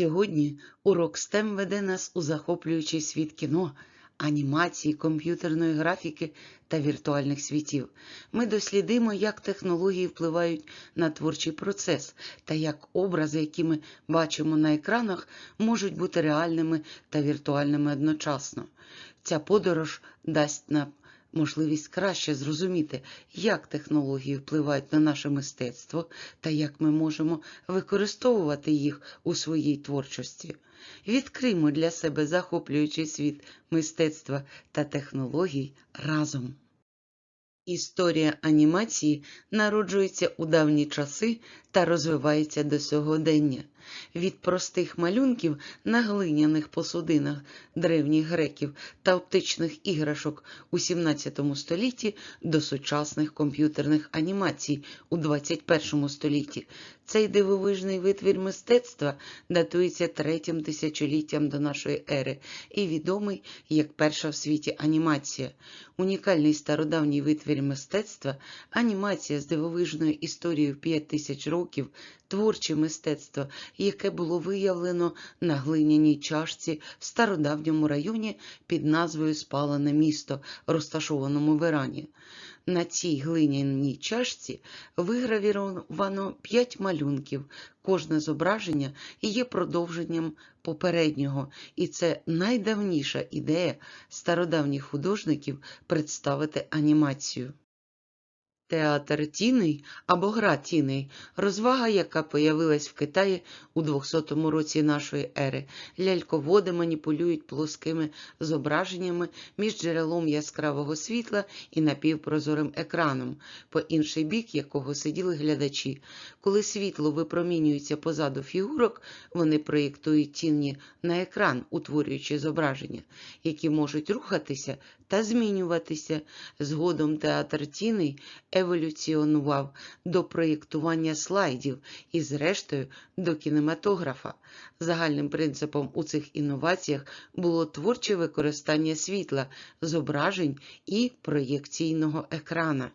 Сьогодні урок STEM веде нас у захоплюючий світ кіно, анімації, комп'ютерної графіки та віртуальних світів. Ми дослідимо, як технології впливають на творчий процес та як образи, які ми бачимо на екранах, можуть бути реальними та віртуальними одночасно. Ця подорож дасть нам можливість краще зрозуміти, як технології впливають на наше мистецтво та як ми можемо використовувати їх у своїй творчості. Відкриймо для себе захоплюючий світ мистецтва та технологій разом. Історія анімації народжується у давні часи та розвивається до сьогодення. Від простих малюнків на глиняних посудинах древніх греків та оптичних іграшок у 17 столітті до сучасних комп'ютерних анімацій у 21 столітті. Цей дивовижний витвір мистецтва датується третім тисячоліттям до нашої ери і відомий як перша в світі анімація. Унікальний стародавній витвір мистецтва, анімація з дивовижною історією в 5 тисяч років, творче мистецтво, яке було виявлено на глиняній чашці в стародавньому районі під назвою Спалене місто, розташованому в Ірані. На цій глиняній чашці вигравіровано п'ять малюнків. Кожне зображення є продовженням попереднього, і це найдавніша ідея стародавніх художників представити анімацію. Театр тіней або гра тіней розвага, яка появилась в Китаї у 200 році нашої ери. Ляльководи маніпулюють плоскими зображеннями між джерелом яскравого світла і напівпрозорим екраном, по інший бік якого сиділи глядачі. Коли світло випромінюється позаду фігурок, вони проєктують тіні на екран, утворюючи зображення, які можуть рухатися та змінюватися. Згодом театр тіней еволюціонував до проєктування слайдів і, зрештою, до кінематографа. Загальним принципом у цих інноваціях було творче використання світла, зображень і проєкційного екрана.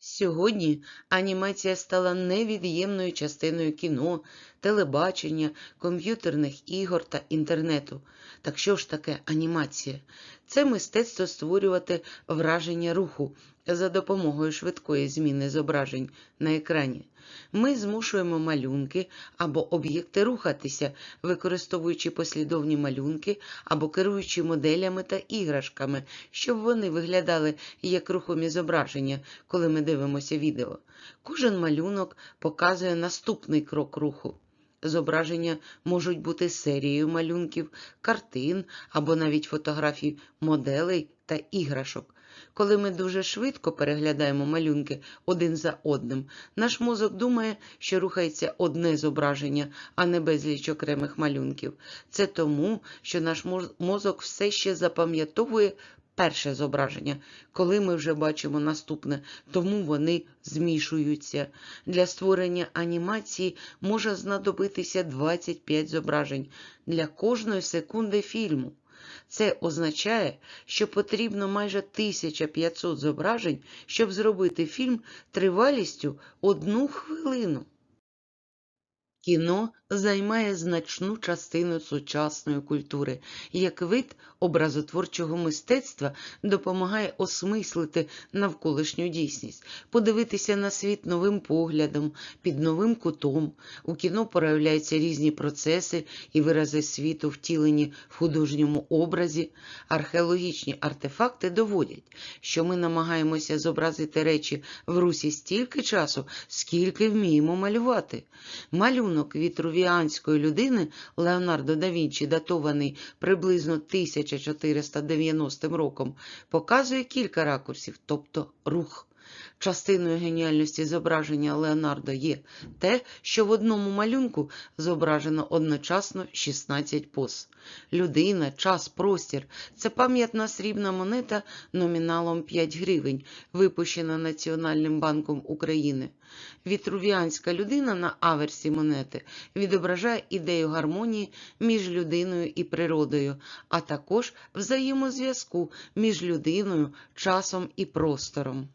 Сьогодні анімація стала невід'ємною частиною кіно, телебачення, комп'ютерних ігор та інтернету. Так що ж таке анімація? Це мистецтво створювати враження руху за допомогою швидкої зміни зображень на екрані. Ми змушуємо малюнки або об'єкти рухатися, використовуючи послідовні малюнки або керуючи моделями та іграшками, щоб вони виглядали як рухомі зображення, коли ми дивимося відео. Кожен малюнок показує наступний крок руху. Зображення можуть бути серією малюнків, картин або навіть фотографій моделей та іграшок. Коли ми дуже швидко переглядаємо малюнки один за одним, наш мозок думає, що рухається одне зображення, а не безліч окремих малюнків. Це тому, що наш мозок все ще запам'ятовує перше зображення, коли ми вже бачимо наступне, тому вони змішуються. Для створення анімації може знадобитися 25 зображень для кожної секунди фільму. Це означає, що потрібно майже 1500 зображень, щоб зробити фільм тривалістю одну хвилину. Кіно займає значну частину сучасної культури, як вид образотворчого мистецтва допомагає осмислити навколишню дійсність, подивитися на світ новим поглядом, під новим кутом. У кіно проявляються різні процеси і вирази світу, втілені в художньому образі. Археологічні артефакти доводять, що ми намагаємося зобразити речі в русі стільки часу, скільки вміємо малювати. Малюнок вітрувіанської людини Леонардо да Вінчі, датований приблизно 1490 роком, показує кілька ракурсів, тобто рух. Частиною геніальності зображення Леонардо є те, що в одному малюнку зображено одночасно 16 поз. Людина, час, простір це пам'ятна срібна монета номіналом 5 гривень, випущена Національним банком України. Вітрувіанська людина на аверсі монети відображає ідею гармонії між людиною і природою, а також взаємозв'язку між людиною, часом і простором.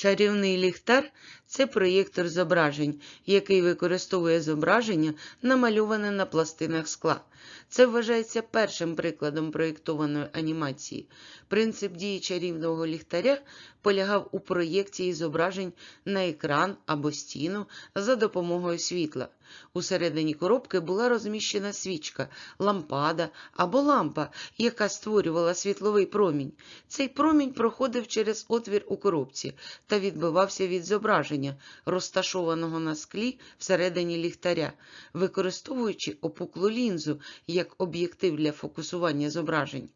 Чарівний ліхтар це проєктор зображень, який використовує зображення, намальоване на пластинах скла. Це вважається першим прикладом проєктованої анімації. Принцип дії чарівного ліхтаря полягав у проєкції зображень на екран або стіну за допомогою світла. Усередині коробки була розміщена свічка, лампада або лампа, яка створювала світловий промінь. Цей промінь проходив через отвір у коробці та відбивався від зображення, розташованого на склі всередині ліхтаря, використовуючи опуклу лінзу як об'єктив для фокусування зображень.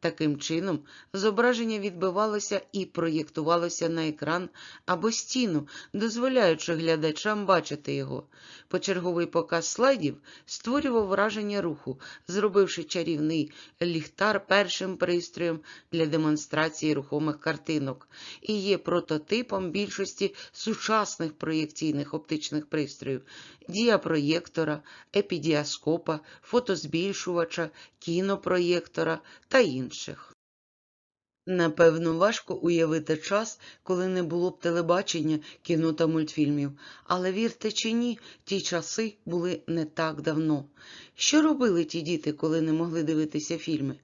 Таким чином, зображення відбивалося і проєктувалося на екран або стіну, дозволяючи глядачам бачити його. Почерговий показ слайдів створював враження руху, зробивши чарівний ліхтар першим пристроєм для демонстрації рухомих картинок, і є прототипом більшості сучасних проєкційних оптичних пристроїв діапроєктора, епідіаскопа, фотозбільшувача, кінопроєктора та інших. Напевно, важко уявити час, коли не було б телебачення, кіно та мультфільмів. Але вірте чи ні, ті часи були не так давно. Що робили ті діти, коли не могли дивитися фільми?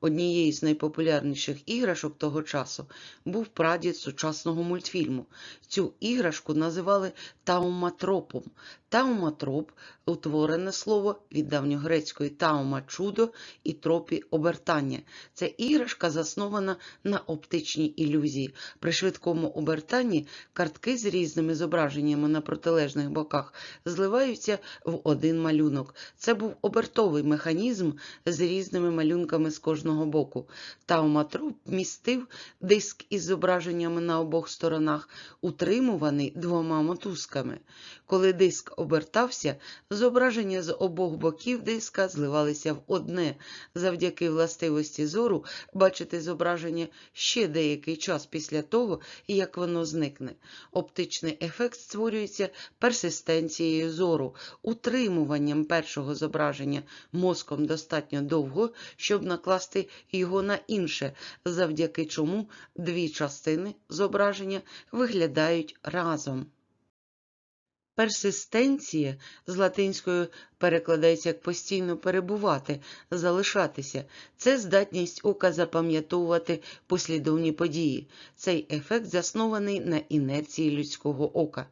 Однією з найпопулярніших іграшок того часу був прадід сучасного мультфільму. Цю іграшку називали тауматропом. Тауматроп утворене слово від давньогрецької таума чудо і тропі обертання. Це іграшка заснована на оптичній ілюзії. При швидкому обертанні картки з різними зображеннями на протилежних боках зливаються в один малюнок. Це був обертовий механізм з різними малюнками з кожного боку. Тауматроп містив диск із зображеннями на обох сторонах, утримуваний двома мотузками. Коли диск обертався, зображення з обох боків диска зливалися в одне. Завдяки властивості зору бачити зображення ще деякий час після того, як воно зникне. Оптичний ефект створюється персистенцією зору, утримуванням першого зображення мозком достатньо довго, щоб накласти його на інше, завдяки чому дві частини зображення виглядають разом. Персистенція з латинською перекладається як постійно перебувати, залишатися. Це здатність ока запам'ятовувати послідовні події. Цей ефект заснований на інерції людського ока.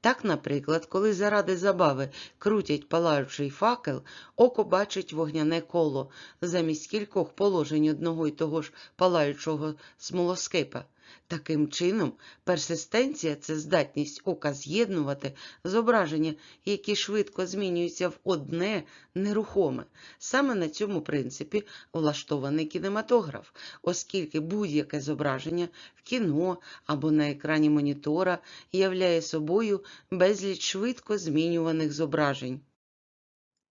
Так, наприклад, коли заради забави крутять палаючий факел, око бачить вогняне коло замість кількох положень одного й того ж палаючого смолоскипа. Таким чином, персистенція це здатність ока з'єднувати зображення, які швидко змінюються в одне нерухоме. Саме на цьому принципі влаштований кінематограф, оскільки будь-яке зображення в кіно або на екрані монітора являє собою безліч швидко змінюваних зображень.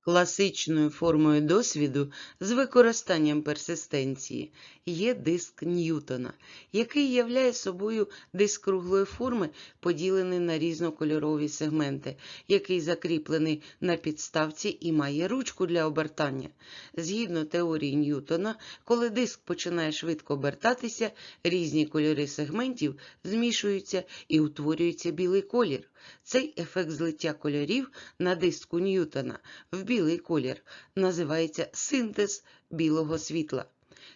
Класичною формою досвіду з використанням персистенції є диск Ньютона, який являє собою диск круглої форми, поділений на різнокольорові сегменти, який закріплений на підставці і має ручку для обертання. Згідно теорії Ньютона, коли диск починає швидко обертатися, різні кольори сегментів змішуються і утворюється білий колір. Цей ефект злиття кольорів на диску Ньютона в білий колір називається синтез білого світла.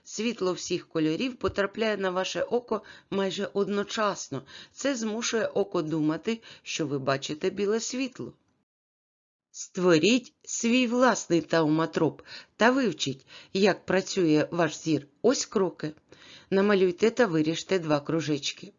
Світло всіх кольорів потрапляє на ваше око майже одночасно. Це змушує око думати, що ви бачите біле світло. Створіть свій власний тауматроп та вивчіть, як працює ваш зір. Ось кроки. Намалюйте та виріжте два кружечки.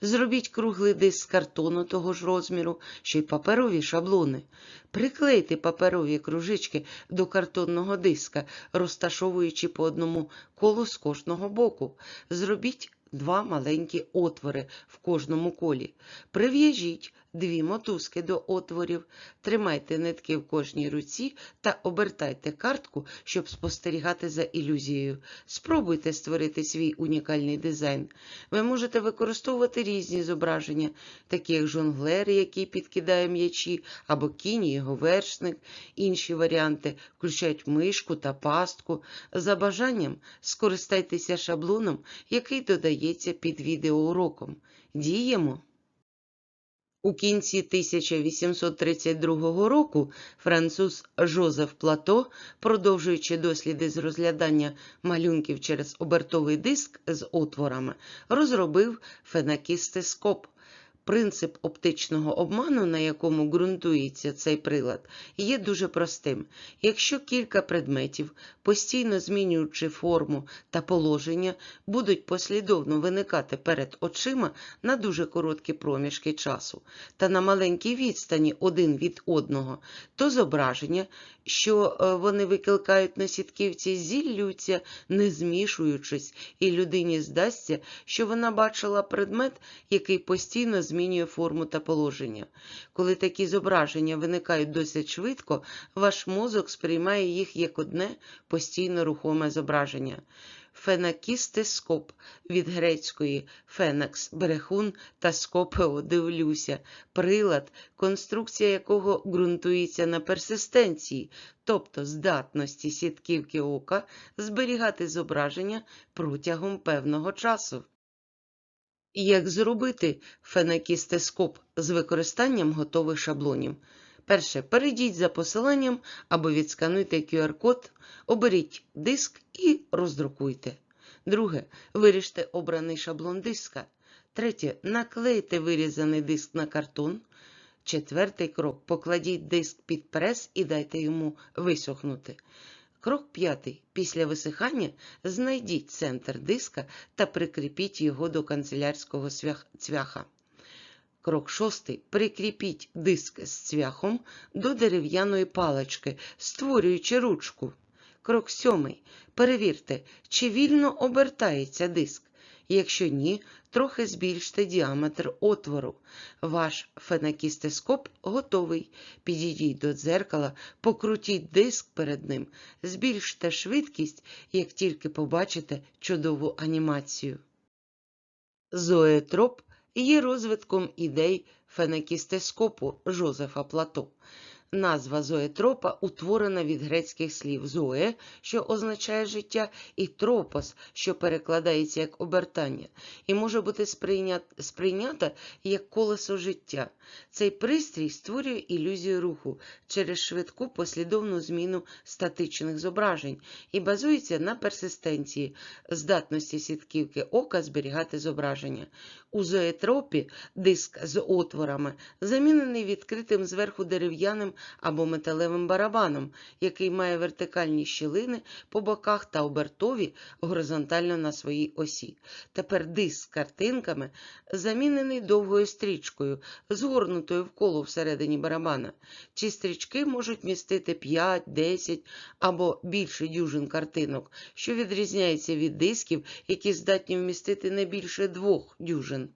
Зробіть круглий диск з картону того ж розміру, що й паперові шаблони. Приклейте паперові кружечки до картонного диска, розташовуючи по одному колу з кожного боку. Зробіть два маленькі отвори в кожному колі. Прив'яжіть дві мотузки до отворів, тримайте нитки в кожній руці та обертайте картку, щоб спостерігати за ілюзією. Спробуйте створити свій унікальний дизайн. Ви можете використовувати різні зображення, такі як жонглер, який підкидає м'ячі, або кінь його вершник. Інші варіанти включають мишку та пастку. За бажанням скористайтеся шаблоном, який додається під відеоуроком. Діємо! У кінці 1832 року француз Жозеф Плато, продовжуючи досліди з розглядання малюнків через обертовий диск з отворами, розробив фенакістескоп. Принцип оптичного обману, на якому ґрунтується цей прилад, є дуже простим. Якщо кілька предметів, постійно змінюючи форму та положення, будуть послідовно виникати перед очима на дуже короткі проміжки часу та на маленькій відстані один від одного, то зображення, що е, вони викликають на сітківці, зіллються, не змішуючись, і людині здасться, що вона бачила предмет, який постійно змінює форму та положення. Коли такі зображення виникають досить швидко, ваш мозок сприймає їх як одне постійно рухоме зображення. Фенакістескоп від грецької фенакс брехун та скопео дивлюся, прилад, конструкція якого ґрунтується на персистенції, тобто здатності сітківки ока зберігати зображення протягом певного часу. Як зробити фенакістескоп з використанням готових шаблонів? Перше, перейдіть за посиланням або відскануйте QR-код, оберіть диск і роздрукуйте. Друге, виріжте обраний шаблон диска. Третє, наклейте вирізаний диск на картон. Четвертий крок покладіть диск під прес і дайте йому висохнути. Крок п'ятий. Після висихання знайдіть центр диска та прикріпіть його до канцелярського цвяха. Крок шостий. Прикріпіть диск з цвяхом до дерев'яної палички, створюючи ручку. Крок сьомий. Перевірте, чи вільно обертається диск. Якщо ні, трохи збільште діаметр отвору. Ваш фенакістескоп готовий. Підійдіть до дзеркала, покрутіть диск перед ним, збільште швидкість, як тільки побачите чудову анімацію. Зоетроп є розвитком ідей фенакістескопу Жозефа Плато. Назва зоетропа утворена від грецьких слів зоe, що означає життя, і тропос, що перекладається як обертання, і може бути сприйнята як колесо життя. Цей пристрій створює ілюзію руху через швидку послідовну зміну статичних зображень і базується на персистенції, здатності сітківки ока зберігати зображення. У зоетропі диск з отворами замінений відкритим зверху дерев'яним або металевим барабаном, який має вертикальні щілини по боках та обертові горизонтально на своїй осі. Тепер диск з картинками замінений довгою стрічкою, згорнутою в коло всередині барабана. Ці стрічки можуть містити 5, 10 або більше дюжин картинок, що відрізняється від дисків, які здатні вмістити не більше двох дюжин.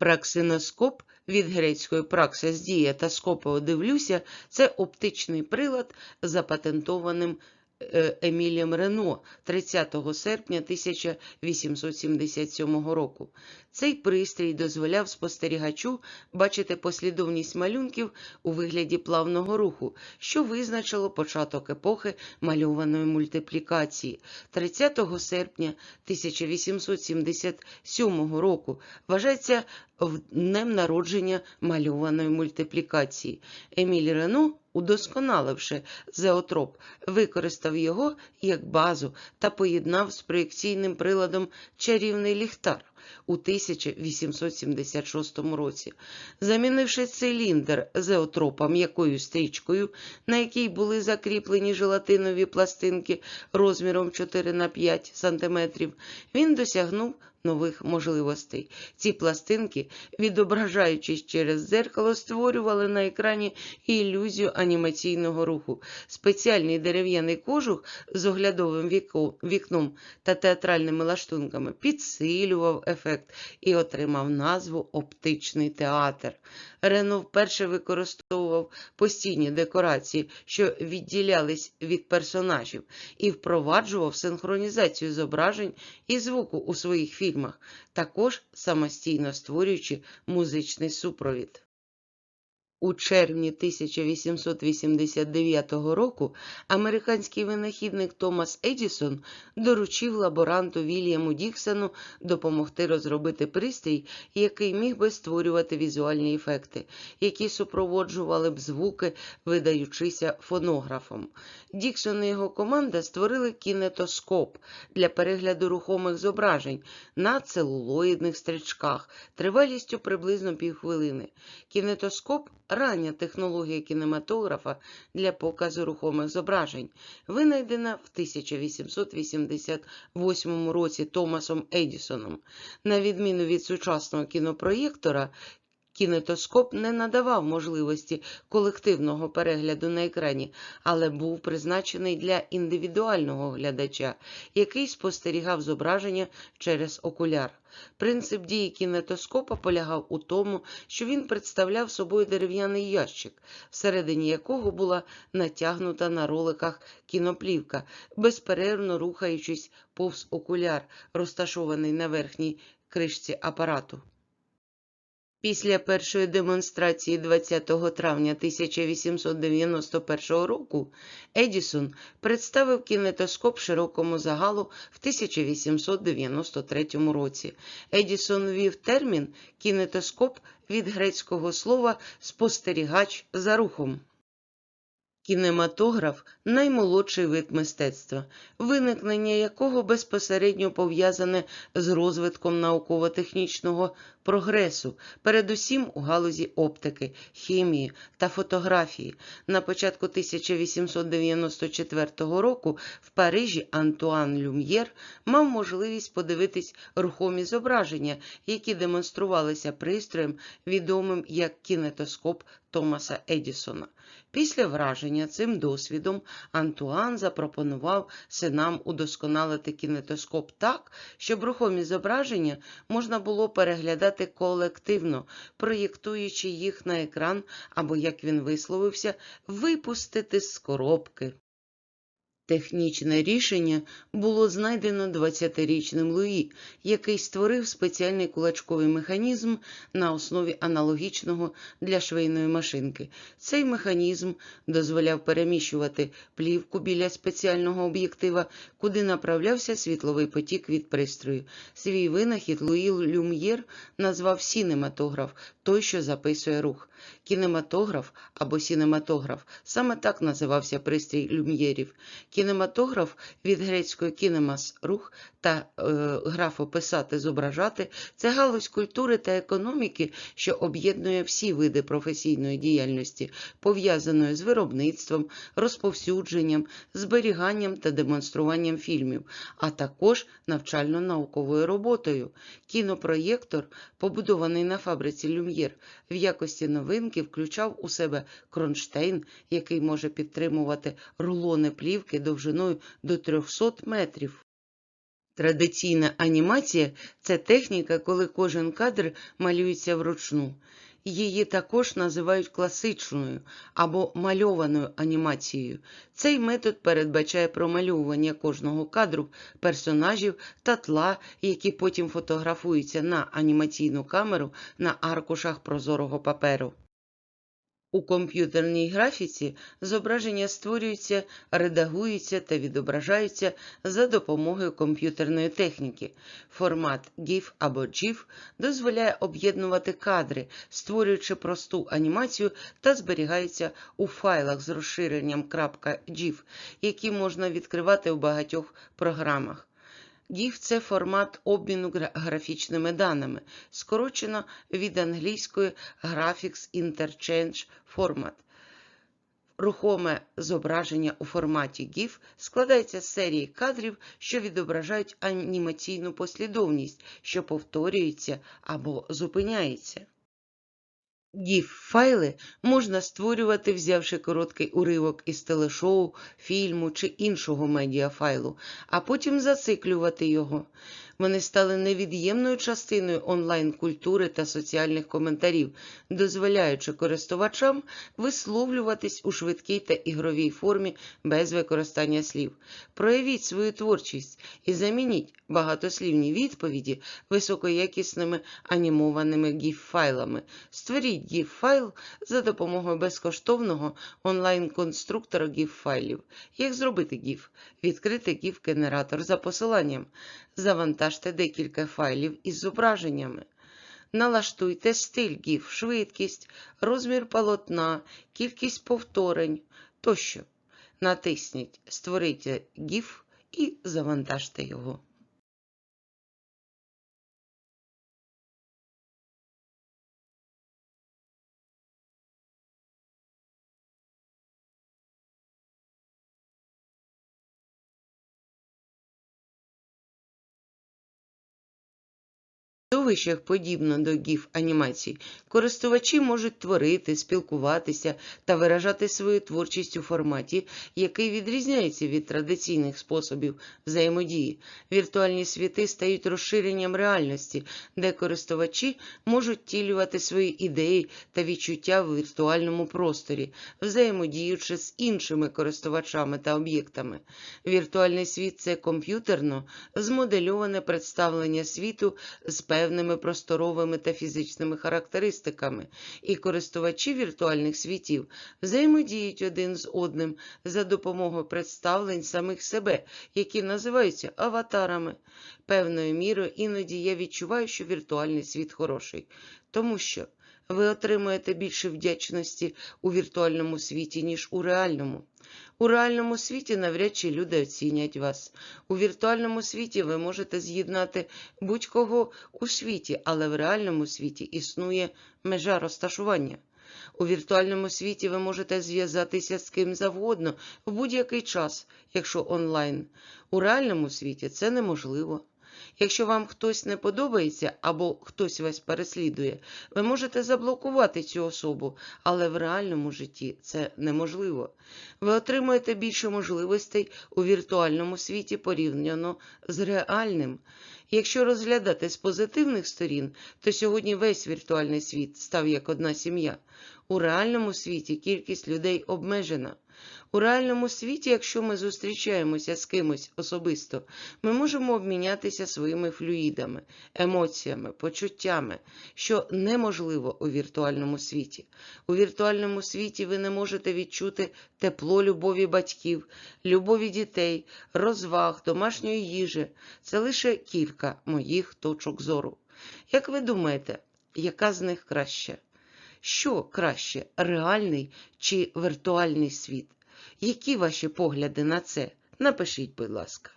Праксиноскоп від грецької праксис дія та скопо дивлюся це оптичний прилад, запатентованим е, Емілієм Рено 30 серпня 1877 року. Цей пристрій дозволяв спостерігачу бачити послідовність малюнків у вигляді плавного руху, що визначило початок епохи мальованої мультиплікації. 30 серпня 1877 року вважається в днем народження мальованої мультиплікації. Еміль Рено, удосконаливши зеотроп, використав його як базу та поєднав з проєкційним приладом чарівний ліхтар у 1876 році, замінивши циліндр зеотропа м'якою стрічкою, на якій були закріплені желатинові пластинки розміром 4 на 5 см, він досягнув нових можливостей. Ці пластинки, відображаючись через дзеркало, створювали на екрані ілюзію анімаційного руху. Спеціальний дерев'яний кожух з оглядовим вікном та театральними лаштунками підсилював ефект і отримав назву оптичний театр. Рено вперше використовував постійні декорації, що відділялись від персонажів, і впроваджував синхронізацію зображень і звуку у своїх фільмах, також самостійно створюючи музичний супровід. У червні 1889 року американський винахідник Томас Едісон доручив лаборанту Вільяму Діксону допомогти розробити пристрій, який міг би створювати візуальні ефекти, які супроводжували б звуки, видаючися фонографом. Діксон і його команда створили кінетоскоп для перегляду рухомих зображень на целулоїдних стрічках тривалістю приблизно півхвилини. Кінетоскоп рання технологія кінематографа для показу рухомих зображень, винайдена в 1888 році Томасом Едісоном. На відміну від сучасного кінопроєктора, Кінетоскоп не надавав можливості колективного перегляду на екрані, але був призначений для індивідуального глядача, який спостерігав зображення через окуляр. Принцип дії кінетоскопа полягав у тому, що він представляв собою дерев'яний ящик, всередині якого була натягнута на роликах кіноплівка, безперервно рухаючись повз окуляр, розташований на верхній кришці апарату. Після першої демонстрації 20 травня 1891 року Едісон представив кінетоскоп широкому загалу в 1893 році. Едісон ввів термін кінетоскоп від грецького слова спостерігач за рухом. Кінематограф наймолодший вид мистецтва, виникнення якого безпосередньо пов'язане з розвитком науково-технічного прогресу, передусім у галузі оптики, хімії та фотографії. На початку 1894 року в Парижі Антуан Люм'єр мав можливість подивитись рухомі зображення, які демонструвалися пристроєм, відомим як кінетоскоп Томаса Едісона. Після враження цим досвідом Антуан запропонував синам удосконалити кінетоскоп так, щоб рухомі зображення можна було переглядати колективно, проєктуючи їх на екран або, як він висловився, випустити з коробки. Технічне рішення було знайдено 20-річним Луї, який створив спеціальний кулачковий механізм на основі аналогічного для швейної машинки. Цей механізм дозволяв переміщувати плівку біля спеціального об'єктива, куди направлявся світловий потік від пристрою. Свій винахід Луї Люм'єр назвав сінематограф, той, що записує рух. Кінематограф або сінематограф саме так називався пристрій люм'єрів. Кінематограф від грецької кінемас рух та е, графо писати, зображати це галузь культури та економіки, що об'єднує всі види професійної діяльності, пов'язаної з виробництвом, розповсюдженням, зберіганням та демонструванням фільмів, а також навчально-науковою роботою. Кінопроєктор, побудований на фабриці Люм'єр, в якості новинки включав у себе кронштейн, який може підтримувати рулони плівки довжиною до 300 метрів. Традиційна анімація це техніка, коли кожен кадр малюється вручну. Її також називають класичною або мальованою анімацією. Цей метод передбачає промальовування кожного кадру персонажів та тла, які потім фотографуються на анімаційну камеру на аркушах прозорого паперу. У комп'ютерній графіці зображення створюються, редагуються та відображаються за допомогою комп'ютерної техніки. Формат GIF або GIF дозволяє об'єднувати кадри, створюючи просту анімацію та зберігається у файлах з розширенням .gif, які можна відкривати в багатьох програмах. GIF – це формат обміну графічними даними, скорочено від англійської Graphics Interchange Format. Рухоме зображення у форматі GIF складається з серії кадрів, що відображають анімаційну послідовність, що повторюється або зупиняється. GIF-файли можна створювати, взявши короткий уривок із телешоу, фільму чи іншого медіафайлу, а потім зациклювати його. Вони стали невід'ємною частиною онлайн-культури та соціальних коментарів, дозволяючи користувачам висловлюватись у швидкій та ігровій формі без використання слів. Проявіть свою творчість і замініть багатослівні відповіді високоякісними анімованими GIF-файлами. Створіть GIF-файл за допомогою безкоштовного онлайн-конструктора GIF-файлів. Як зробити GIF? Відкрити GIF-генератор за посиланням. Завантажте декілька файлів із зображеннями. Налаштуйте стиль GIF, швидкість, розмір полотна, кількість повторень тощо. Натисніть Створити GIF і завантажте його. Середовищах, подібно до GIF анімацій, користувачі можуть творити, спілкуватися та виражати свою творчість у форматі, який відрізняється від традиційних способів взаємодії. Віртуальні світи стають розширенням реальності, де користувачі можуть втілювати свої ідеї та відчуття в віртуальному просторі, взаємодіючи з іншими користувачами та об'єктами. Віртуальний світ це комп'ютерно змодельоване представлення світу з певними просторовими та фізичними характеристиками, і користувачі віртуальних світів взаємодіють один з одним за допомогою представлень самих себе, які називаються аватарами. Певною мірою іноді я відчуваю, що віртуальний світ хороший, тому що ви отримуєте більше вдячності у віртуальному світі, ніж у реальному. У реальному світі навряд чи люди оцінять вас. У віртуальному світі ви можете з'єднати будь-кого у світі, але в реальному світі існує межа розташування. У віртуальному світі ви можете зв'язатися з ким завгодно в будь-який час, якщо онлайн. У реальному світі це неможливо. Якщо вам хтось не подобається або хтось вас переслідує, ви можете заблокувати цю особу, але в реальному житті це неможливо. Ви отримуєте більше можливостей у віртуальному світі порівняно з реальним. Якщо розглядати з позитивних сторін, то сьогодні весь віртуальний світ став як одна сім'я. У реальному світі кількість людей обмежена. У реальному світі, якщо ми зустрічаємося з кимось особисто, ми можемо обмінятися своїми флюїдами, емоціями, почуттями, що неможливо у віртуальному світі. У віртуальному світі ви не можете відчути тепло любові батьків, любові дітей, розваг, домашньої їжі. Це лише кілька моїх точок зору. Як ви думаєте, яка з них краща? Що краще, реальний чи віртуальний світ? Які ваші погляди на це? Напишіть, будь ласка.